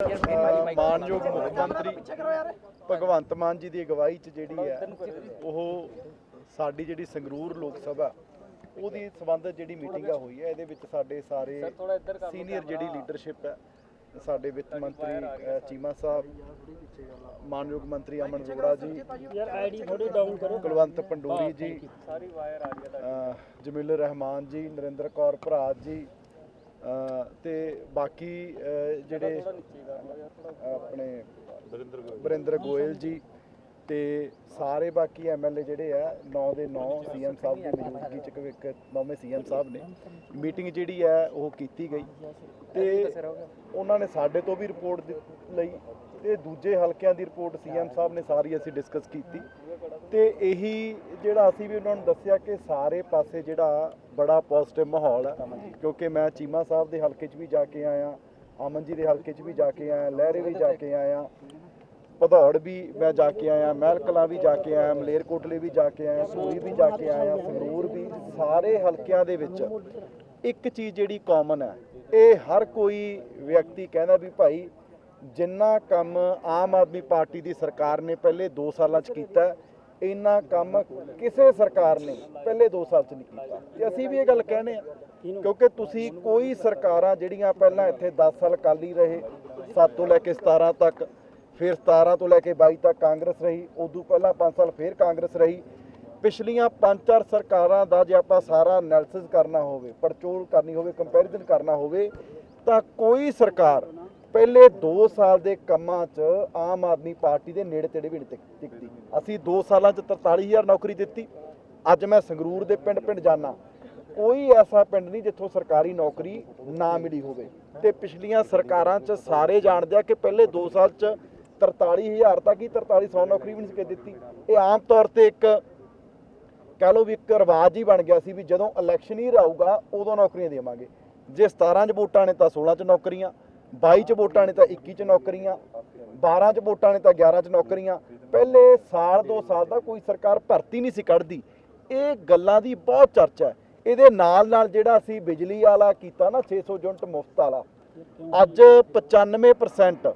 ਮਾਨਯੋਗ ਮੁੱਖ ਮੰਤਰੀ ਭਗਵੰਤ ਮਾਨ ਜੀ ਦੀ ਅਗਵਾਈ 'ਚ ਜਿਹੜੀ ਹੈ ਉਹ ਸਾਡੀ ਜਿਹੜੀ ਸੰਗਰੂਰ ਲੋਕ ਸਭਾ ਉਹਦੀ ਸੰਬੰਧਤ ਜਿਹੜੀ ਮੀਟਿੰਗ ਆ ਹੋਈ ਹੈ ਇਹਦੇ ਵਿੱਚ ਸਾਡੇ ਸਾਰੇ ਸੀਨੀਅਰ ਜਿਹੜੀ ਲੀਡਰਸ਼ਿਪ ਹੈ ਸਾਡੇ ਵਿੱਤ ਮੰਤਰੀ ਚੀਮਾ ਸਾਹਿਬ ਮਾਨਯੋਗ ਮੰਤਰੀ ਅਮਨ ਅਰੋੜਾ ਜੀ ਯਾਰ ਆਈਡੀ ਥੋੜੀ ਡਾਊਨ ਕਰੋ। ਕੁਲਵੰਤ ਪੰਡੋਰੀ ਜੀ ਅ, ਜਮੀਲ ਰਹਿਮਾਨ ਜੀ ਨਰਿੰਦਰ ਕੌਰ ਭਰਾ ਜੀ ਤੇ ਬਾਕੀ ਜਿਹੜੇ ਆਪਣੇ ਬਰਿੰਦਰ ਗੋਇਲ। ਜੀ ਤੇ ਸਾਰੇ ਬਾਕੀ ਐਮਐਲਏ ਜਿਹੜੇ ਆ 9 ਦੇ 9 ਸੀਐਮ ਸਾਹਿਬ ਦੀ ਮੌਜੂਦਗੀ ਚ ਇੱਕ ਨੌਵੇਂ ਸੀਐਮ ਸਾਹਿਬ ਨੇ। ਮੀਟਿੰਗ ਜਿਹੜੀ ਹੈ ਉਹ ਕੀਤੀ ਗਈ। ਤੇ ਉਹਨਾਂ ਨੇ ਸਾਡੇ ਤੋਂ ਵੀ ਰਿਪੋਰਟ ਲਈ ਤੇ ਦੂਜੇ ਹਲਕਿਆਂ ਦੀ ਰਿਪੋਰਟ ਸੀਐਮ ਸਾਹਿਬ ਨੇ ਸਾਰੀ ਅਸੀਂ ਡਿਸਕਸ ਕੀਤੀ। ਤੇ ਇਹੀ ਜਿਹੜਾ ਅਸੀਂ ਵੀ ਉਹਨਾਂ ਨੂੰ ਦੱਸਿਆ ਕਿ ਸਾਰੇ ਪਾਸੇ ਜਿਹੜਾ ਬੜਾ ਪੋਜ਼ਿਟਿਵ ਮਾਹੌਲ ਹੈ ਕਿਉਂਕਿ ਮੈਂ ਚੀਮਾ ਸਾਹਿਬ ਦੇ ਹਲਕੇ 'ਚ ਵੀ ਜਾ ਕੇ ਆਇਆ ਅਮਨ ਜੀ ਦੇ ਹਲਕੇ 'ਚ ਵੀ ਜਾ ਕੇ ਆਇਆ, ਲਹਿਰੇ ਵੀ ਜਾ ਕੇ ਆਇਆ, ਭਦੌੜ ਵੀ ਮੈਂ ਜਾ ਕੇ ਆਇਆ, ਮਹਿਲਕਲਾਂ ਵੀ ਜਾ ਕੇ ਆਇਆ, ਮਲੇਰਕੋਟਲੇ ਵੀ ਜਾ ਕੇ ਆਇਆ ਸੂਰੀ ਵੀ ਜਾ ਕੇ ਆਇਆ, ਸੰਗਰੂਰ ਵੀ, ਸਾਰੇ ਹਲਕਿਆਂ ਦੇ ਵਿੱਚ ਇੱਕ ਚੀਜ਼ ਜਿਹੜੀ ਕਾਮਨ ਹੈ ਇਹ ਹਰ ਕੋਈ ਵਿਅਕਤੀ ਕਹਿੰਦਾ ਵੀ ਭਾਈ ਜਿੰਨਾ ਕੰਮ ਆਮ ਆਦਮੀ ਪਾਰਟੀ ਦੀ ਸਰਕਾਰ ਨੇ ਪਹਿਲੇ 2 ਸਾਲਾਂ 'ਚ ਕੀਤਾ ਇੰਨਾ ਕੰਮ ਕਿਸੇ ਸਰਕਾਰ ਨੇ ਪਹਿਲੇ 2 ਸਾਲ 'ਚ ਨਹੀਂ ਕੀਤਾ। ਤੇ ਅਸੀਂ ਵੀ ਇਹ ਗੱਲ ਕਹਿੰਦੇ ਆ, ਕਿਉਂਕਿ ਤੁਸੀਂ ਕੋਈ ਸਰਕਾਰਾਂ ਜਿਹੜੀਆਂ ਪਹਿਲਾਂ ਇੱਥੇ 10 ਸਾਲ ਕਾਲੀ ਰਹੇ 7 ਤੋਂ ਲੈ ਕੇ 17 ਤੱਕ, ਫਿਰ 17 ਤੋਂ ਲੈ ਕੇ 22 ਤੱਕ ਕਾਂਗਰਸ ਰਹੀ, ਉਦੋਂ ਪਹਿਲਾਂ 5 ਸਾਲ ਫਿਰ ਕਾਂਗਰਸ ਰਹੀ। ਪਿਛਲੀਆਂ 5-4 ਸਰਕਾਰਾਂ ਦਾ ਜੇ ਆਪਾਂ ਸਾਰਾ ਐਨਾਲਿਸਿਸ ਕਰਨਾ ਹੋਵੇ, ਪੜਚੋਲ ਕਰਨੀ ਹੋਵੇ ਕੰਪੈਰੀਜ਼ਨ ਕਰਨਾ ਹੋਵੇ, ਤਾਂ ਕੋਈ ਸਰਕਾਰ ਪਹਿਲੇ 2 ਸਾਲ ਦੇ ਕੰਮਾਂ 'ਚ ਆਮ ਆਦਮੀ ਪਾਰਟੀ ਦੇ ਨੇੜੇ ਤੇੜੇ ਵੀ ਨਹੀਂ ਟਿਕ- ਟਿਕਦੀ। ਅਸੀਂ 2 ਸਾਲਾਂ 'ਚ 43000 ਨੌਕਰੀ ਦਿੱਤੀ। ਅੱਜ ਮੈਂ ਸੰਗਰੂਰ ਦੇ ਪਿੰਡ-ਪਿੰਡ ਜਾਣਾ ਕੋਈ ਐਸਾ ਪਿੰਡ ਨਹੀਂ ਜਿੱਥੋਂ ਸਰਕਾਰੀ ਨੌਕਰੀ ਨਾ ਮਿਲੀ ਹੋਵੇ। ਤੇ ਪਿਛਲੀਆਂ ਸਰਕਾਰਾਂ 'ਚ ਸਾਰੇ ਜਾਣਦੇ ਆ ਕਿ ਪਹਿਲੇ 2 ਸਾਲ 'ਚ 43000 ਤੱਕ ਹੀ 4300 ਨੌਕਰੀ ਵੀ ਨਹੀਂ ਸੀ ਦਿੱਤੀ। ਇਹ ਆਮ ਤੌਰ ਤੇ ਇੱਕ ਕਹ ਲਓ ਵੀ ਇੱਕ ਰਿਵਾਜ ਹੀ ਬਣ ਗਿਆ ਸੀ ਵੀ ਜਦੋਂ ਇਲੈਕਸ਼ਨ ਹੀ ਆਊਗਾ ਉਦੋਂ ਨੌਕਰੀਆਂ ਦੇਵਾਂਗੇ। ਜੇ 17 ਚ ਵੋਟਾਂ ਨੇ ਤਾਂ 16 ਚ ਨੌਕਰੀਆਂ। 22 ਚ ਵੋਟਾਂ ਨੇ ਤਾਂ 21 ਚ ਨੌਕਰੀਆਂ 12 ਚ ਵੋਟਾਂ ਨੇ ਤਾਂ 11 ਚ ਨੌਕਰੀਆਂ। ਪਹਿਲੇ ਸਾਲ, ਦੋ ਸਾਲ ਦਾ ਕੋਈ ਸਰਕਾਰ ਭਰਤੀ ਨਹੀਂ ਸੀ ਕੱਢਦੀ। ਇਹ ਗੱਲਾਂ ਦੀ ਬਹੁਤ ਚਰਚਾ ਹੈ। ਇਹਦੇ ਨਾਲ ਨਾਲ ਜਿਹੜਾ ਅਸੀਂ ਬਿਜਲੀ ਵਾਲਾ ਕੀਤਾ ਨਾ 600 ਯੂਨਿਟ ਮੁਫਤ ਵਾਲਾ, ਅੱਜ 95%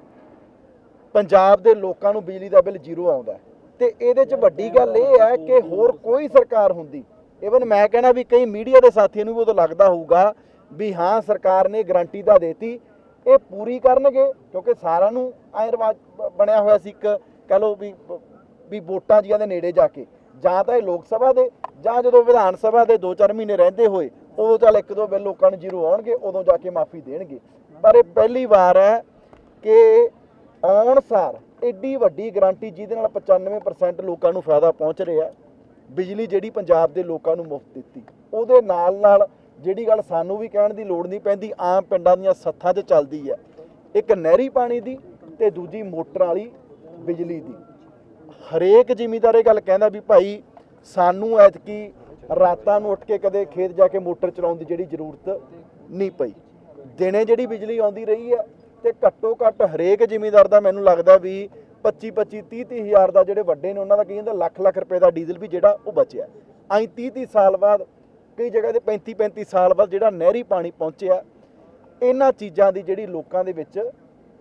ਪੰਜਾਬ ਦੇ ਲੋਕਾਂ ਨੂੰ ਬਿਜਲੀ ਦਾ ਬਿੱਲ ਜ਼ੀਰੋ ਆਉਂਦਾ ਹੈ। ਤੇ ਇਹਦੇ 'ਚ ਵੱਡੀ ਗੱਲ ਇਹ ਹੈ ਕਿ ਹੋਰ ਕੋਈ ਸਰਕਾਰ ਹੁੰਦੀ। ਇਵਨ ਮੈਂ ਕਹਿਣਾ ਵੀ ਕਈ ਮੀਡੀਆ ਦੇ ਸਾਥੀਆਂ ਨੂੰ ਵੀ ਉਦੋਂ ਲੱਗਦਾ ਹੋਊਗਾ ਵੀ ਹਾਂ, ਸਰਕਾਰ ਨੇ ਗਰੰਟੀ ਤਾਂ ਦੇਤੀ ਇਹ ਪੂਰੀ ਕਰਨਗੇ, ਕਿਉਂਕਿ ਸਾਰਿਆਂ ਨੂੰ ਐ ਰਿਵਾਜ ਬਣਿਆ ਹੋਇਆ ਸੀ ਇੱਕ, ਕਹ ਲਓ ਵੀ ਵੀ ਵੋਟਾਂ ਜੀਆਂ ਦੇ ਨੇੜੇ ਜਾ ਕੇ। ਜਾਂ ਤਾਂ ਇਹ ਲੋਕ ਸਭਾ ਦੇ, ਜਾਂ ਜਦੋਂ ਵਿਧਾਨ ਸਭਾ ਦੇ 2-4 ਮਹੀਨੇ ਰਹਿੰਦੇ ਹੋਏ, ਉਦੋਂ ਚੱਲ ਇੱਕ ਦੋ ਬਿੱਲ ਲੋਕਾਂ ਨੂੰ ਜ਼ੀਰੋ ਆਉਣਗੇ, ਉਦੋਂ ਜਾ ਕੇ ਮਾਫੀ ਦੇਣਗੇ। ਪਰ ਇਹ ਪਹਿਲੀ ਵਾਰ ਹੈ ਕਿ ਆਉਣ ਸਾਰ ਐਡੀ ਵੱਡੀ ਗਾਰੰਟੀ ਜਿਹਦੇ ਨਾਲ 95% ਲੋਕਾਂ ਨੂੰ ਫਾਇਦਾ ਪਹੁੰਚ ਰਿਹਾ ਬਿਜਲੀ ਜਿਹੜੀ ਪੰਜਾਬ ਦੇ ਲੋਕਾਂ ਨੂੰ ਮੁਫਤ ਦਿੱਤੀ, ਉਹਦੇ ਨਾਲ ਨਾਲ ਜਿਹੜੀ ਗੱਲ ਸਾਨੂੰ ਵੀ ਕਹਿਣ ਦੀ ਲੋੜ ਨਹੀਂ ਪੈਂਦੀ, ਆਮ ਪਿੰਡਾਂ ਦੀਆਂ ਸੱਥਾਂ 'ਚ ਚੱਲਦੀ ਹੈ। ਇੱਕ ਨਹਿਰੀ ਪਾਣੀ ਦੀ ਤੇ ਦੂਜੀ ਮੋਟਰ ਵਾਲੀ ਬਿਜਲੀ ਦੀ। ਹਰੇਕ ਜ਼ਿਮੀਂਦਾਰ ਇਹ ਗੱਲ ਕਹਿੰਦਾ ਵੀ ਭਾਈ ਸਾਨੂੰ ਐਤਕੀ ਰਾਤਾਂ ਨੂੰ ਉੱਠ ਕੇ ਕਦੇ ਖੇਤ ਜਾ ਕੇ ਮੋਟਰ ਚਲਾਉਣ ਦੀ ਜਿਹੜੀ ਜ਼ਰੂਰਤ ਨਹੀਂ ਪਈ। ਦਿਨੇ ਜਿਹੜੀ ਬਿਜਲੀ ਆਉਂਦੀ ਰਹੀ ਹੈ ਤੇ ਘੱਟੋ ਘੱਟ ਹਰੇਕ ਜ਼ਿਮੀਂਦਾਰ ਦਾ ਮੈਨੂੰ ਲੱਗਦਾ ਵੀ 25 25 30 30 ਹਜ਼ਾਰ ਦਾ ਜਿਹੜੇ ਵੱਡੇ ਨੇ, ਉਹਨਾਂ ਦਾ ਕੀ ਦਾ ਲੱਖ ਲੱਖ ਰੁਪਏ ਦਾ ਡੀਜ਼ਲ ਵੀ ਜਿਹੜਾ ਉਹ ਬਚਿਆ। ਐਂ 30 30 ਸਾਲ ਬਾਅਦ ਕਈ ਜਗ੍ਹਾ ਤੇ 35 35 ਸਾਲ ਬਾਅਦ ਜਿਹੜਾ ਨਹਿਰੀ ਪਾਣੀ ਪਹੁੰਚਿਆ, ਇਹਨਾਂ ਚੀਜ਼ਾਂ ਦੀ ਜਿਹੜੀ ਲੋਕਾਂ ਦੇ ਵਿੱਚ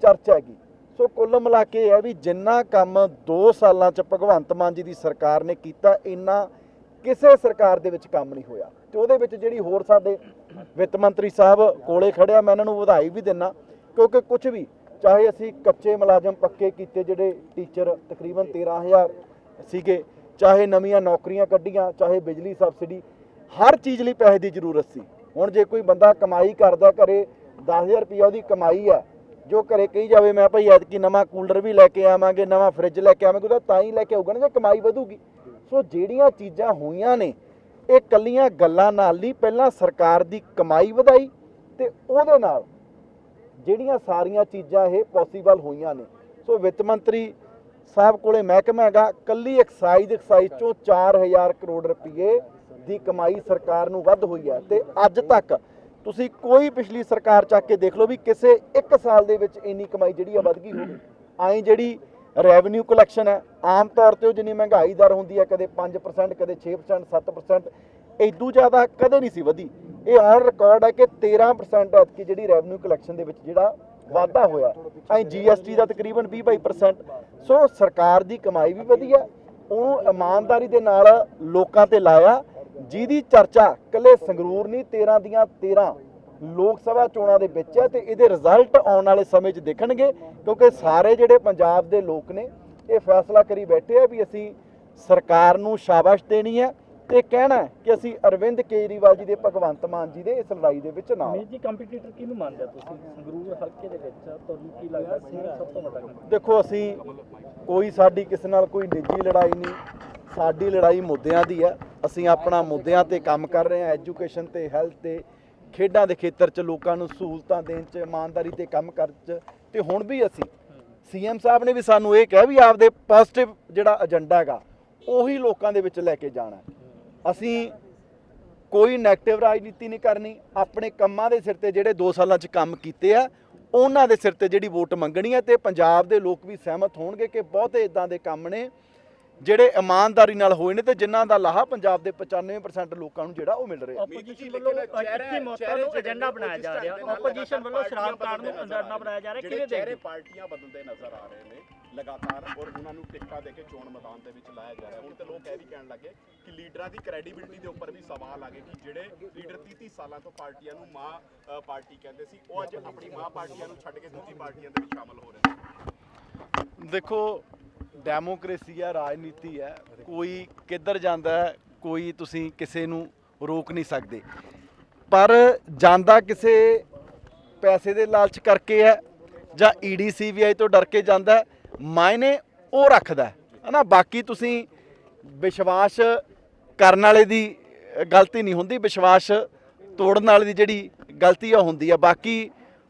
ਚਰਚਾ ਹੈਗੀ। ਸੋ ਕੁੱਲ ਮਿਲਾ ਕੇ ਇਹ ਹੈ ਵੀ ਜਿੰਨਾ ਕੰਮ 2 ਸਾਲਾਂ ਚ ਭਗਵੰਤ ਮਾਨ ਜੀ ਦੀ ਸਰਕਾਰ ਨੇ ਕੀਤਾ, ਇੰਨਾ ਕਿਸੇ ਸਰਕਾਰ ਦੇ ਵਿੱਚ ਕੰਮ ਨਹੀਂ ਹੋਇਆ। ਤੇ ਉਹਦੇ ਵਿੱਚ ਜਿਹੜੀ ਹੋਰ ਸਾਡੇ ਵਿੱਤ ਮੰਤਰੀ ਸਾਹਿਬ ਕੋਲੇ ਖੜਿਆ ਮੈਂ ਇਹਨਾਂ ਨੂੰ ਵਧਾਈ ਵੀ ਦਿੰਨਾ, ਕਿਉਂਕਿ ਕੁਝ ਵੀ, ਚਾਹੇ ਅਸੀਂ ਕੱਚੇ ਮੁਲਾਜ਼ਮ ਪੱਕੇ ਕੀਤੇ ਜਿਹੜੇ ਟੀਚਰ ਤਕਰੀਬਨ 13000 ਸੀਗੇ, ਚਾਹੇ ਨਵੀਆਂ ਨੌਕਰੀਆਂ ਕੱਢੀਆਂ, ਚਾਹੇ ਬਿਜਲੀ ਸਬਸਿਡੀ ਹਰ ਚੀਜ਼ ਲਈ ਪੈਸੇ ਦੀ ਜ਼ਰੂਰਤ ਸੀ। ਹੁਣ ਜੇ ਕੋਈ ਬੰਦਾ ਕਮਾਈ ਕਰਦਾ, ਘਰੇ 10000 ਰੁਪਇਆ ਉਹਦੀ ਕਮਾਈ ਹੈ ਜੋ ਘਰੇ ਕਹੀ ਜਾਵੇ, ਮੈਂ ਭਾਈ ਐਤਕੀ ਨਵਾਂ ਕੂਲਰ ਵੀ ਲੈ ਕੇ ਆਵਾਂਗੇ, ਨਵਾਂ ਫ੍ਰਿਜ ਲੈ ਕੇ ਆਵਾਂਗੇ, ਉਹਦਾ ਤਾਂ ਹੀ ਲੈ ਕੇ ਆਊਗਾ ਨਾ, ਜੇ ਕਮਾਈ ਵਧੂਗੀ। ਸੋ ਜਿਹੜੀਆਂ ਚੀਜ਼ਾਂ ਹੋਈਆਂ ਨੇ, ਇਹ ਕੱਲੀਆਂ ਗੱਲਾਂ ਨਾਲ ਹੀ ਪਹਿਲਾਂ ਸਰਕਾਰ ਦੀ ਕਮਾਈ ਵਧਾਈ ਤੇ ਉਹਦੇ ਨਾਲ ਜਿਹੜੀਆਂ ਸਾਰੀਆਂ ਚੀਜ਼ਾਂ ਇਹ ਪੋਸੀਬਲ ਹੋਈਆਂ ਨੇ। ਸੋ ਵਿੱਤ ਮੰਤਰੀ ਸਾਹਿਬ ਕੋਲੇ ਮਹਿਕਮਾ ਹੈਗਾ, ਕੱਲੀ ਐਕਸਾਈਜ਼ ਐਕਸਾਈਜ਼ ਚੋਂ 4000 ਕਰੋੜ ਰੁਪਏ ਦੀ ਕਮਾਈ ਸਰਕਾਰ ਨੂੰ ਵੱਧ ਹੋਈ ਹੈ ਤੇ ਅੱਜ ਤੱਕ ਤੁਸੀਂ ਕੋਈ ਪਿਛਲੀ ਸਰਕਾਰ ਚੱਕ ਕੇ ਦੇਖ ਲਓ ਵੀ ਕਿਸੇ ਇੱਕ ਸਾਲ ਦੇ ਵਿੱਚ ਇੰਨੀ ਕਮਾਈ ਜਿਹੜੀ ਆ ਵੱਧ ਗਈ ਹੋਵੇ ਆਈ ਜਿਹੜੀ ਰੈਵਨਿਊ ਕਲੈਕਸ਼ਨ ਹੈ, ਆਮ ਤੌਰ ਤੇ ਉਹ ਜਿੰਨੀ ਮਹਿੰਗਾਈ ਦਰ ਹੁੰਦੀ ਹੈ, ਕਦੇ 5% ਕਦੇ 6% 7% ਇਦੋਂ ਜ਼ਿਆਦਾ ਕਦੇ ਨਹੀਂ ਸੀ ਵਧੀ। ਇਹ ਔਨ ਰਿਕਾਰਡ ਹੈ ਕਿ 13% ਐਤਕੀ ਜਿਹੜੀ ਰੈਵਨਿਊ ਕਲੈਕਸ਼ਨ ਦੇ ਵਿੱਚ ਜਿਹੜਾ ਵਾਧਾ ਹੋਇਆ। ਐਂ ਜੀਐਸਟੀ ਦਾ ਤਕਰੀਬਨ 20% ਸੋ ਸਰਕਾਰ ਦੀ ਕਮਾਈ ਵੀ ਵਧੀਆ ਉਹਨੂੰ ਇਮਾਨਦਾਰੀ ਦੇ ਨਾਲ ਲੋਕਾਂ ਤੇ ਲਾਇਆ ਜਿਹਦੀ ਚਰਚਾ ਕੱਲੇ ਸੰਗਰੂਰ ਨਹੀਂ 13 ਦੀਆਂ 13 ਲੋਕ ਸਭਾ ਚੋਣਾਂ ਦੇ ਵਿੱਚ ਹੈ ਤੇ ਇਹਦੇ ਰਿਜ਼ਲਟ ਆਉਣ ਵਾਲੇ ਸਮੇਂ 'ਚ ਦਿਖਣਗੇ ਕਿਉਂਕਿ ਸਾਰੇ ਜਿਹੜੇ ਪੰਜਾਬ ਦੇ ਲੋਕ ਨੇ ਇਹ ਫੈਸਲਾ ਕਰੀ ਬੈਠੇ ਆ ਵੀ ਅਸੀਂ ਸਰਕਾਰ ਨੂੰ ਸ਼ਾਬਾਸ਼ ਦੇਣੀ ਹੈ। ਤੇ ਕਹਿਣਾ ਕਿ ਅਸੀਂ ਅਰਵਿੰਦ ਕੇਜਰੀਵਾਲ ਜੀ ਦੇ ਭਗਵੰਤ ਮਾਨ ਜੀ ਦੇ ਇਸ ਲੜਾਈ ਦੇ ਵਿੱਚ ਨਾਲ। ਮੀਤ ਜੀ ਕੰਪੀਟੀਟਰ ਕਿਹਨੂੰ ਮੰਨਦੇ ਤੁਸੀਂ? ਸੰਗਰੂਰ ਹਲਕੇ ਦੇ ਵਿੱਚ ਤੁਹਾਨੂੰ ਕੀ ਲੱਗਦਾ? ਸਿੰਘ ਸਭ ਤੋਂ ਵੱਡਾ? ਦੇਖੋ ਅਸੀਂ ਕੋਈ ਸਾਡੀ ਕਿਸੇ ਨਾਲ ਕੋਈ ਨਿੱਜੀ ਲੜਾਈ ਨਹੀਂ। ਸਾਡੀ ਲੜਾਈ ਮੁੱਦਿਆਂ ਦੀ ਹੈ ਅਸੀਂ ਆਪਣਾ ਮੁੱਦਿਆਂ ਤੇ ਕੰਮ ਕਰ ਰਹੇ ਹਾਂ ਐਜੂਕੇਸ਼ਨ ਤੇ ਹੈਲਥ ਤੇ, ਖੇਡਾਂ ਦੇ ਖੇਤਰ 'ਚ ਲੋਕਾਂ ਨੂੰ ਸਹੂਲਤਾਂ ਦੇਣ 'ਚ, ਇਮਾਨਦਾਰੀ ਤੇ ਕੰਮ ਕਰਨ 'ਚ। ਤੇ ਹੁਣ ਵੀ ਅਸੀਂ ਸੀਐਮ ਸਾਹਿਬ ਨੇ ਵੀ ਸਾਨੂੰ ਇਹ ਕਿਹਾ ਵੀ ਆਪਦੇ ਪੋਜ਼ਿਟਿਵ ਜਿਹੜਾ ਏਜੰਡਾ ਹੈਗਾ, ਉਹੀ ਲੋਕਾਂ ਦੇ ਵਿੱਚ ਲੈ ਕੇ ਜਾਣਾ। ਅਸੀਂ ਕੋਈ ਨੈਗੇਟਿਵ ਰਾਜਨੀਤੀ ਨਹੀਂ ਕਰਨੀ। ਆਪਣੇ ਕੰਮਾਂ ਦੇ ਸਿਰ ਤੇ ਜਿਹੜੇ 2 ਸਾਲਾਂ 'ਚ ਕੰਮ ਕੀਤੇ ਆ, ਉਹਨਾਂ ਦੇ ਸਿਰ ਤੇ ਜਿਹੜੀ ਵੋਟ ਮੰਗਣੀ ਹੈ ਤੇ ਪੰਜਾਬ ਦੇ ਲੋਕ ਵੀ ਸਹਿਮਤ ਹੋਣਗੇ ਕਿ ਬਹੁਤੇ ਇਦਾਂ ਦੇ ਕੰਮ ਨੇ। ਜਿਹੜੇ ਇਮਾਨਦਾਰੀ ਨਾਲ ਹੋਏ ਨੇ ਤੇ ਜਿਨ੍ਹਾਂ ਦਾ ਲਾਹਾ ਪੰਜਾਬ ਦੇ 95% ਲੋਕਾਂ ਨੂੰ ਜਿਹੜਾ ਉਹ ਮਿਲ ਰਿਹਾ। ਆਪੋਜੀਸ਼ਨ ਵੱਲੋਂ ਇੱਕੀ ਮੌਤਾਂ ਨੂੰ ਏਜੰਡਾ ਬਣਾਇਆ ਜਾ ਰਿਹਾ। ਆਪੋਜੀਸ਼ਨ ਵੱਲੋਂ ਸ਼ਰਾਬ ਕਾਂਡ ਨੂੰ ਏਜੰਡਾ ਬਣਾਇਆ ਜਾ ਰਿਹਾ। ਜਿਹੜੇ ਕਿਵੇਂ ਚਿਹਰੇ ਦੇਖਦੇ ਪਾਰਟੀਆਂ ਬਦਲਦੇ ਨਜ਼ਰ ਆ ਰਹੇ ਨੇ ਲਗਾਤਾਰ ਔਰ ਉਹਨਾਂ ਨੂੰ ਟਿਕਟਾਂ ਦੇ ਕੇ ਚੋਣ ਮੈਦਾਨ ਦੇ ਵਿੱਚ ਲਾਇਆ ਜਾ ਰਿਹਾ। ਹੁਣ ਤੇ ਲੋਕ ਇਹ ਵੀ ਕਹਿਣ ਲੱਗੇ ਕਿ ਲੀਡਰਾਂ ਦੀ ਕ੍ਰੈਡੀਬਿਲਿਟੀ ਦੇ ਉੱਪਰ ਵੀ ਸਵਾਲ ਆ ਗਏ ਕਿ ਜਿਹੜੇ ਲੀਡਰ 30 30 ਸਾਲਾਂ ਤੋਂ ਪਾਰਟੀਆਂ ਨੂੰ ਮਾਂ ਅ, ਪਾਰਟੀ ਕਹਿੰਦੇ ਸੀ ਉਹ ਅੱਜ ਆਪਣੀ ਮਾਂ ਪਾਰਟੀਆਂ ਨੂੰ ਛੱਡ ਕੇ ਦੂਜੀ ਪਾਰਟੀਆਂ ਦੇ ਵਿੱਚ ਸ਼ਾਮਲ ਹੋ ਰਹੇ ਨੇ। ਦੇਖੋ ਡੈਮੋਕ੍ਰੇਸੀ ਹੈ ਰਾਜਨੀਤੀ ਹੈ ਕੋਈ ਕਿੱਧਰ ਜਾਂਦਾ ਹੈ, ਕੋਈ ਤੁਸੀਂ ਕਿਸੇ ਨੂੰ ਰੋਕ ਨਹੀਂ ਸਕਦੇ। ਪਰ ਜਾਂਦਾ ਕਿਸੇ ਪੈਸੇ ਦੇ ਲਾਲਚ ਕਰਕੇ ਹੈ ਜਾਂ ਈਡੀ ਸੀਬੀਆਈ ਤੋਂ ਡਰ ਕੇ ਜਾਂਦਾ ਮਾਇਨੇ ਉਹ ਰੱਖਦਾ ਹੈ। ਨਾ ਬਾਕੀ ਤੁਸੀਂ ਵਿਸ਼ਵਾਸ ਕਰਨ ਵਾਲੇ ਦੀ ਗਲਤੀ ਨਹੀਂ ਹੁੰਦੀ, ਵਿਸ਼ਵਾਸ ਤੋੜਨ ਵਾਲੇ ਦੀ ਜਿਹੜੀ ਗਲਤੀ ਆ, ਉਹ ਹੁੰਦੀ ਆ। ਬਾਕੀ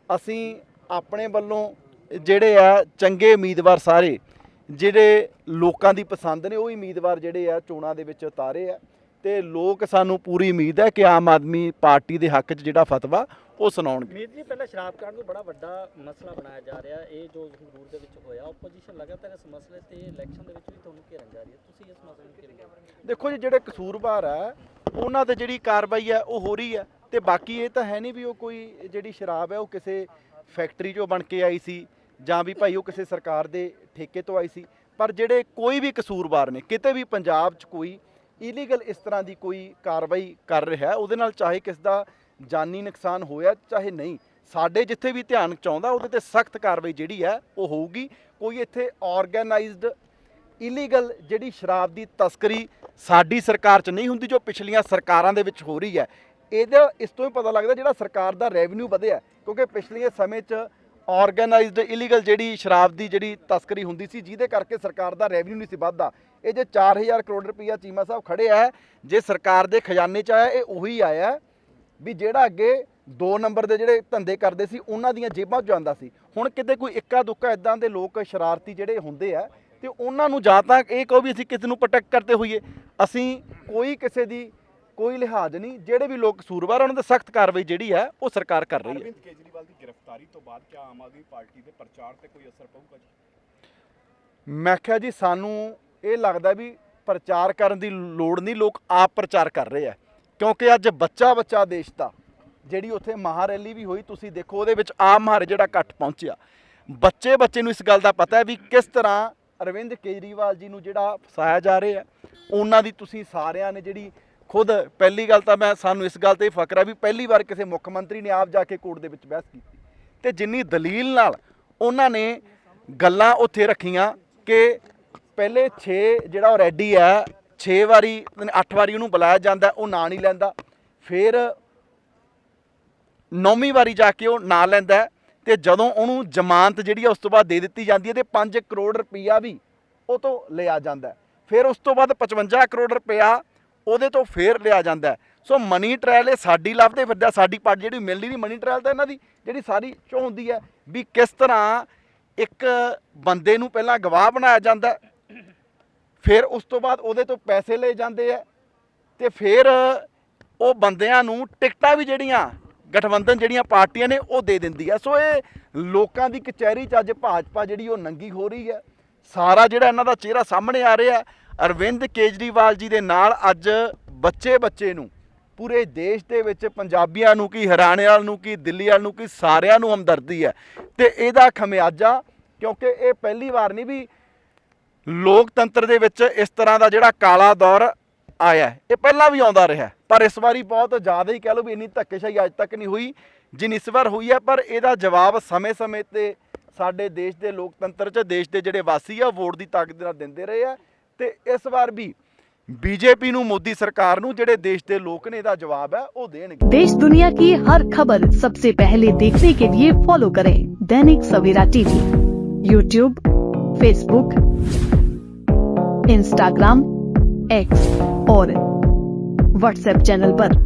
ਅਸੀਂ ਆਪਣੇ ਵੱਲੋਂ ਜਿਹੜੇ ਆ, ਚੰਗੇ ਉਮੀਦਵਾਰ ਸਾਰੇ ਜਿਹੜੇ ਲੋਕਾਂ ਦੀ ਪਸੰਦ ਨੇ ਉਹ ਹੀ ਉਮੀਦਵਾਰ ਜਿਹੜੇ ਆ ਚੋਣਾਂ ਦੇ ਵਿੱਚ ਉਤਾਰੇ ਆ। ਤੇ ਲੋਕ ਸਾਨੂੰ ਪੂਰੀ ਉਮੀਦ ਹੈ ਕਿ ਆਮ ਆਦਮੀ ਪਾਰਟੀ ਦੇ ਹੱਕ 'ਚ ਜਿਹੜਾ ਫਤਵਾ ਉਹ ਸੁਣਾਉਣਗੇ। ਮੀਤ ਜੀ ਪਹਿਲਾਂ ਸ਼ਰਾਬ ਕਾਂਡ ਨੂੰ ਬੜਾ ਵੱਡਾ ਮਸਲਾ ਬਣਾਇਆ ਜਾ ਰਿਹਾ। ਇਹ ਜੋ ਸੰਗਰੂਰ ਦੇ ਵਿੱਚ ਹੋਇਆ ਆਪੋਜੀਸ਼ਨ ਲਗਾਤਾਰ ਇਸ ਮਸਲੇ ਤੇ ਇਲੈਕਸ਼ਨ ਦੇ ਵਿੱਚ ਵੀ ਤੁਹਾਨੂੰ ਘੇਰਨ ਜਾ ਰਹੀ ਹੈ। ਤੁਸੀਂ ਇਸ ਮਸਲੇ ਨੂੰ ਕਿਵੇਂ ਦੇਖੋ ਜੀ ਜਿਹੜੇ ਕਸੂਰਵਾਰ ਹੈ ਉਹਨਾਂ ਤੇ ਜਿਹੜੀ ਕਾਰਵਾਈ ਹੈ ਉਹ ਹੋ ਰਹੀ ਹੈ ਤੇ ਬਾਕੀ ਇਹ ਤਾਂ ਹੈ ਨਹੀਂ ਵੀ ਉਹ ਕੋਈ ਜਿਹੜੀ ਸ਼ਰਾਬ ਹੈ ਉਹ ਕਿਸੇ ਫੈਕਟਰੀ 'ਚੋਂ ਬਣ ਕੇ ਆਈ ਸੀ। ਜਾਂ ਵੀ ਭਾਈ ਉਹ ਕਿਸੇ ਸਰਕਾਰ ਦੇ ਠੇਕੇ ਤੋਂ ਆਈ ਸੀ, ਪਰ ਜਿਹੜੇ ਕੋਈ ਵੀ ਕਸੂਰਵਾਰ ਨੇ, ਕਿਤੇ ਵੀ ਪੰਜਾਬ 'ਚ ਕੋਈ ਇਲੀਗਲ ਇਸ ਤਰ੍ਹਾਂ ਦੀ ਕੋਈ ਕਾਰਵਾਈ ਕਰ ਰਿਹਾ ਉਹਦੇ ਨਾਲ ਚਾਹੇ ਕਿਸ ਦਾ ਜਾਨੀ ਨੁਕਸਾਨ ਹੋਇਆ, ਚਾਹੇ ਨਹੀਂ, ਸਾਡੇ ਜਿੱਥੇ ਵੀ ਧਿਆਨ ਚਾਹੁੰਦਾ, ਉਹਦੇ ਤੇ ਸਖਤ ਕਾਰਵਾਈ ਜਿਹੜੀ ਹੈ, ਉਹ ਹੋਊਗੀ। ਕੋਈ ਇੱਥੇ ਆਰਗੇਨਾਈਜ਼ਡ ਇਲੀਗਲ ਜਿਹੜੀ ਸ਼ਰਾਬ ਦੀ ਤਸਕਰੀ ਸਾਡੀ ਸਰਕਾਰ 'ਚ ਨਹੀਂ ਹੁੰਦੀ, ਜੋ ਪਿਛਲੀਆਂ ਸਰਕਾਰਾਂ ਦੇ ਵਿੱਚ ਹੋ ਰਹੀ ਹੈ, ਇਹਦਾ ਇਸ ਤੋਂ ਹੀ ਪਤਾ ਲੱਗਦਾ ਜਿਹੜਾ ਸਰਕਾਰ ਦਾ ਰੈਵਨਿਊ ਵਧਿਆ ਕਿਉਂਕਿ ਪਿਛਲੇ ਸਮੇਂ 'ਚ ਆਰਗੇਨਾਈਜ਼ਡ ਇਲੀਗਲ ਜਿਹੜੀ ਸ਼ਰਾਬ ਦੀ ਜਿਹੜੀ ਤਸਕਰੀ ਹੁੰਦੀ ਸੀ, ਜਿਹਦੇ ਕਰਕੇ ਸਰਕਾਰ ਦਾ ਰੈਵਨਿਊ ਨਹੀਂ ਸੀ ਵੱਧਦਾ। ਇਹ ਜੇ 4000 ਕਰੋੜ ਰੁਪਈਆ ਚੀਮਾ ਸਾਹਿਬ ਖੜੇ ਆ, ਜੇ ਸਰਕਾਰ ਦੇ ਖਜ਼ਾਨੇ 'ਚ ਆਇਆ, ਇਹ ਉਹੀ ਆਇਆ ਵੀ ਜਿਹੜਾ ਅੱਗੇ 2 ਨੰਬਰ ਦੇ ਜਿਹੜੇ ਧੰਦੇ ਕਰਦੇ ਸੀ, ਉਹਨਾਂ ਦੀਆਂ ਜੇਬਾਂ 'ਚ ਜਾਂਦਾ ਸੀ। ਹੁਣ ਕਿਤੇ ਕੋਈ ਇੱਕਾ ਦੁੱਕਾ ਇਦਾਂ ਦੇ ਲੋਕ ਸ਼ਰਾਰਤੀ ਜਿਹੜੇ ਹੁੰਦੇ ਆ, ਤੇ ਉਹਨਾਂ ਨੂੰ ਜਾਂ ਤਾਂ ਇਹ ਕਹੋ ਵੀ ਅਸੀਂ ਕਿਸੇ ਨੂੰ ਪ੍ਰੋਟੈਕਟ ਕਰਦੇ ਹੋਈਏ। ਅਸੀਂ ਕੋਈ ਕਿਸੇ ਦੀ ਕੋਈ ਲਿਹਾਜ਼ ਨਹੀਂ ਜਿਹੜੇ ਵੀ ਲੋਕ ਕਸੂਰਵਾਰ ਆ, ਉਹਨਾਂ ਤੇ ਸਖਤ ਕਾਰਵਾਈ ਜਿਹੜੀ ਹੈ ਉਹ ਸਰਕਾਰ ਕਰ ਰਹੀ ਹੈ। ਅਰਵਿੰਦ ਕੇਜਰੀਵਾਲ ਦੀ ਗ੍ਰਿਫਤਾਰੀ ਤੋਂ ਬਾਅਦ ਕਿਆ ਆਮ ਆਦਮੀ ਪਾਰਟੀ ਦੇ ਪ੍ਰਚਾਰ ਤੇ ਕੋਈ ਅਸਰ ਪਊਗਾ ਜੀ? ਮੈਂ ਕਿਹਾ ਜੀ ਸਾਨੂੰ ਇਹ ਲੱਗਦਾ ਵੀ ਪ੍ਰਚਾਰ ਕਰਨ ਦੀ ਲੋੜ ਨਹੀਂ ਲੋਕ ਆਪ ਪ੍ਰਚਾਰ ਕਰ ਰਹੇ ਆ। ਕਿਉਂਕਿ ਅੱਜ ਬੱਚਾ ਬੱਚਾ ਦੇਸ਼ ਦਾ ਜਿਹੜੀ ਉੱਥੇ ਮਹਾਰੈਲੀ ਵੀ ਹੋਈ ਤੁਸੀਂ ਦੇਖੋ ਉਹਦੇ ਵਿੱਚ ਆਮ ਮਹਾਰੇ ਜਿਹੜਾ ਇਕੱਠ ਪਹੁੰਚਿਆ। ਬੱਚੇ ਬੱਚੇ ਨੂੰ ਇਸ ਗੱਲ ਦਾ ਪਤਾ ਹੈ ਵੀ ਕਿਸ ਤਰ੍ਹਾਂ ਅਰਵਿੰਦ ਕੇਜਰੀਵਾਲ ਜੀ ਨੂੰ ਜਿਹੜਾ ਫਸਾਇਆ ਜਾ ਰਿਹਾ ਉਹਨਾਂ ਦੀ ਤੁਸੀਂ ਸਾਰਿਆਂ ਨੇ ਜਿਹੜੀ ਖੁਦ ਪਹਿਲੀ ਗੱਲ ਤਾਂ ਮੈਂ ਸਾਨੂੰ ਇਸ ਗੱਲ ਤੇ ਫਕਰ ਹੈ ਵੀ ਪਹਿਲੀ ਵਾਰ ਕਿਸੇ ਮੁੱਖ ਮੰਤਰੀ ਨੇ ਆਪ ਜਾ ਕੇ ਕੋਰਟ ਦੇ ਵਿੱਚ ਬਹਿਸ ਕੀਤੀ। ਤੇ ਜਿੰਨੀ ਦਲੀਲ ਨਾਲ ਉਹਨਾਂ ਨੇ ਗੱਲਾਂ ਉੱਥੇ ਰੱਖੀਆਂ ਕਿ ਪਹਿਲੇ 6 ਜਿਹੜਾ ਉਹ ਰੈਡੀ ਹੈ 6 ਵਾਰੀ 8 ਵਾਰੀ ਉਹਨੂੰ ਬੁਲਾਇਆ ਜਾਂਦਾ, ਉਹ ਨਾਂ ਨਹੀਂ ਲੈਂਦਾ। ਫਿਰ ਨੌਵੀਂ ਵਾਰੀ ਜਾ ਕੇ ਉਹ ਨਾਂ ਲੈਂਦਾ ਹੈ ਤੇ ਜਦੋਂ ਉਹਨੂੰ ਜ਼ਮਾਨਤ ਜਿਹੜੀ ਆ ਉਸ ਤੋਂ ਬਾਅਦ ਦੇ ਦਿੱਤੀ ਜਾਂਦੀ ਹੈ ਤੇ 5 ਕਰੋੜ ਰੁਪਈਆ ਵੀ ਉਹ ਤੋਂ ਲਿਆ ਜਾਂਦਾ ਫਿਰ ਉਸ ਤੋਂ ਬਾਅਦ 55 ਕਰੋੜ ਰੁਪਇਆ ਉਹਦੇ ਤੋਂ ਫੇਰ ਲਿਆ ਜਾਂਦਾ ਸੋ ਮਨੀ ਟ੍ਰਾਇਲ ਇਹ ਸਾਡੀ ਲੱਭਦੇ ਫਿਰਦਾ, ਸਾਡੀ ਪਾਰਟੀ ਜਿਹੜੀ ਮਿਲਦੀ ਨਹੀਂ ਮਨੀ ਟ੍ਰਾਇਲ ਤਾਂ ਇਹਨਾਂ ਦੀ, ਜਿਹੜੀ ਸਾਰੀ ਚੋਂ ਹੁੰਦੀ ਹੈ ਵੀ ਕਿਸ ਤਰ੍ਹਾਂ ਇੱਕ ਬੰਦੇ ਨੂੰ ਪਹਿਲਾਂ ਗਵਾਹ ਬਣਾਇਆ ਜਾਂਦਾ ਫਿਰ ਉਸ ਤੋਂ ਬਾਅਦ ਉਹਦੇ ਤੋਂ ਪੈਸੇ ਲਏ ਜਾਂਦੇ ਆ ਤੇ ਫਿਰ ਉਹ ਬੰਦਿਆਂ ਨੂੰ ਟਿਕਟਾਂ ਵੀ ਜਿਹੜੀਆਂ ਗਠਬੰਧਨ ਜਿਹੜੀਆਂ ਪਾਰਟੀਆਂ ਨੇ ਉਹ ਦੇ ਦਿੰਦੀ ਆ ਸੋ ਇਹ ਲੋਕਾਂ ਦੀ ਕਚਹਿਰੀ 'ਚ ਅੱਜ ਭਾਜਪਾ ਜਿਹੜੀ ਉਹ ਨੰਗੀ ਹੋ ਰਹੀ ਹੈ। ਸਾਰਾ ਜਿਹੜਾ ਇਹਨਾਂ ਦਾ ਚਿਹਰਾ ਸਾਹਮਣੇ ਆ ਰਿਹਾ ਅਰਵਿੰਦ ਕੇਜਰੀਵਾਲ ਜੀ ਦੇ ਨਾਲ ਅੱਜ ਬੱਚੇ ਬੱਚੇ ਨੂੰ, ਪੂਰੇ ਦੇਸ਼ ਦੇ ਵਿੱਚ ਪੰਜਾਬੀਆਂ ਨੂੰ ਕੀ, ਹਰਿਆਣੇ ਵਾਲ ਨੂੰ ਕੀ, ਦਿੱਲੀ ਵਾਲ ਨੂੰ ਕੀ, ਸਾਰਿਆਂ ਨੂੰ ਹਮਦਰਦੀ ਹੈ। ਤੇ ਇਹਦਾ ਖਮਿਆਜਾ, ਕਿਉਂਕਿ ਇਹ ਪਹਿਲੀ ਵਾਰ ਨਹੀਂ ਵੀ ਲੋਕਤੰਤਰ ਦੇ ਵਿੱਚ ਇਸ ਤਰ੍ਹਾਂ ਦਾ ਜਿਹੜਾ ਕਾਲਾ ਦੌਰ ਆਇਆ ਇਹ ਪਹਿਲਾਂ ਵੀ ਆਉਂਦਾ ਰਿਹਾ ਪਰ ਇਸ ਵਾਰੀ ਬਹੁਤ ਜ਼ਿਆਦਾ ਹੀ ਕਹਿ ਲਓ ਵੀ ਇੰਨੀ ਧੱਕੇਸ਼ਾਹੀ ਅੱਜ ਤੱਕ ਨਹੀਂ ਹੋਈ, ਜਿੰਨੀ ਇਸ ਵਾਰ ਹੋਈ ਹੈ, ਪਰ ਇਹਦਾ ਜਵਾਬ ਸਮੇਂ-ਸਮੇਂ ਤੇ ਸਾਡੇ ਦੇਸ਼ ਦੇ ਲੋਕਤੰਤਰ 'ਚ, ਦੇਸ਼ ਦੇ ਜਿਹੜੇ ਵਾਸੀ ਆ, ਵੋਟ ਦੀ ਤਾਕਤ ਨਾਲ ਦਿੰਦੇ ਰਹੇ ਆ। ਤੇ ਇਸ ਵਾਰ ਵੀ ਬੀਜੇਪੀ ਨੂੰ ਮੋਦੀ ਸਰਕਾਰ ਨੂੰ ਜਿਹੜੇ ਦੇਸ਼ ਦੇ ਲੋਕ ਨੇ ਇਹਦਾ ਜਵਾਬ ਹੈ ਉਹ ਦੇਣਗੇ देश दुनिया की हर खबर सबसे पहले देखने के लिए फॉलो करें Dainik Savera TV YouTube Facebook Instagram X और व्हाट्सएप चैनल पर।